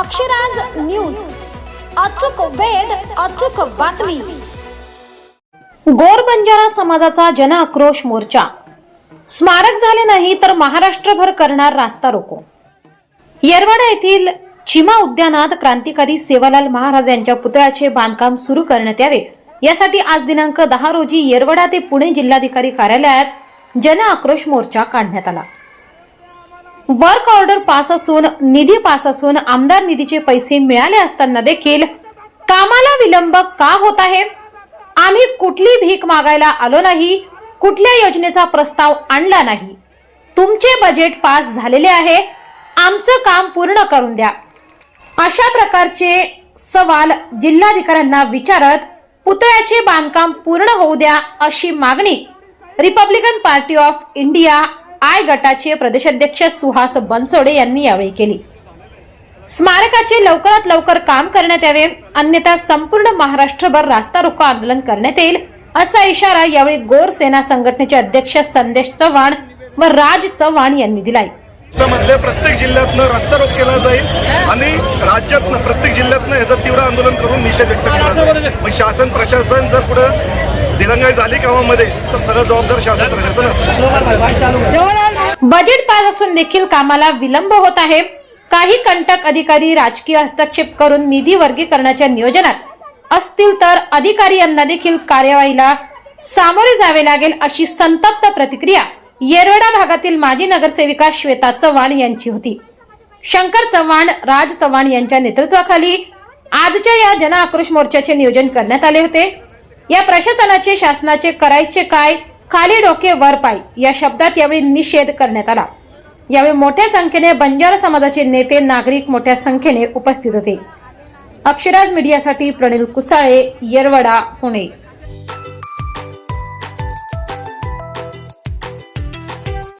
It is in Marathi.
अक्षराज न्यूज. अचूक वेद अचूक बातमी. गोर बंजारा समाजाचा जन आक्रोश मोर्चा. स्मारक झाले नाही तर महाराष्ट्रभर करणार रास्ता रोको. येरवाडा येथील चिमा उद्यानात क्रांतिकारी सेवालाल महाराज यांच्या पुतळ्याचे बांधकाम सुरू करण्यात यावे. यासाठी आज दिनांक दहा रोजी येरवडा ते पुणे जिल्हाधिकारी कार्यालयात जन आक्रोश मोर्चा काढण्यात आला. वर्क ऑर्डर पास असून निधी पास असून आमदार निधीचे पैसे मिळाले असताना देखील कामाला विलंब का होत आहे? आम्ही कुठली भीक मागायला आलो नाही? कुठल्या योजनेचा प्रस्ताव आणला नाही? तुमचे बजेट पास झालेले आहे. आमचं काम पूर्ण करून द्या. अशा प्रकारचे सवाल जिल्हाधिकाऱ्यांना विचारत पुतळ्याचे बांधकाम पूर्ण होऊ द्या अशी मागणी Republican party of India I गटाचे प्रदेशाध्यक्ष सुहास बनसोडे यांनी यावेळी केली. स्मारकाचे लवकरात लवकर काम करण्यात यावे अन्यथा संपूर्ण महाराष्ट्रभर रास्ता रोको आंदोलन करण्यात येईल असा इशारा यावेळी गोर सेना संघटनेचे अध्यक्ष संदेश चव्हाण व राज चव्हाण यांनी दिलाय. मधल्या प्रत्येक जिल्ह्यातनं रस्ता रोक केला जाईल आणि राज्यातनं प्रत्येक जिल्ह्यातनं याचं तीव्र आंदोलन करून निषेध व्यक्त केला जाईल. मग शासन प्रशासन जर पुढं दिरंगाई झाली कामामध्ये तर सगळं जबाबदार शासन प्रशासन असेल बजेट पास असून देखील कामाला विलंब होत आहे. काही कंटक अधिकारी राजकीय हस्तक्षेप करून निधी वर्गीकरणाच्या नियोजनात असतील तर अधिकारी यांना देखील कार्यवाहीला सामोरे जावे लागेल अशी संतप्त प्रतिक्रिया येरवडा भागातील माजी नगरसेविका श्वेता चव्हाण यांची होती. शंकर चव्हाण राज चव्हाण यांच्या नेतृत्वाखाली आजच्या या जन आक्रोश मोर्चाचे नियोजन करण्यात आले होते. या प्रशासनाचे शासनाचे करायचे काय? खाली डोके वर पाय. या शब्दात यावेळी निषेध करण्यात आला. यावेळी मोठ्या संख्येने बंजारा समाजाचे नेते नागरिक मोठ्या संख्येने उपस्थित होते. अक्षराज मीडियासाठी प्रणील कुसाळे येरवडा पुणे.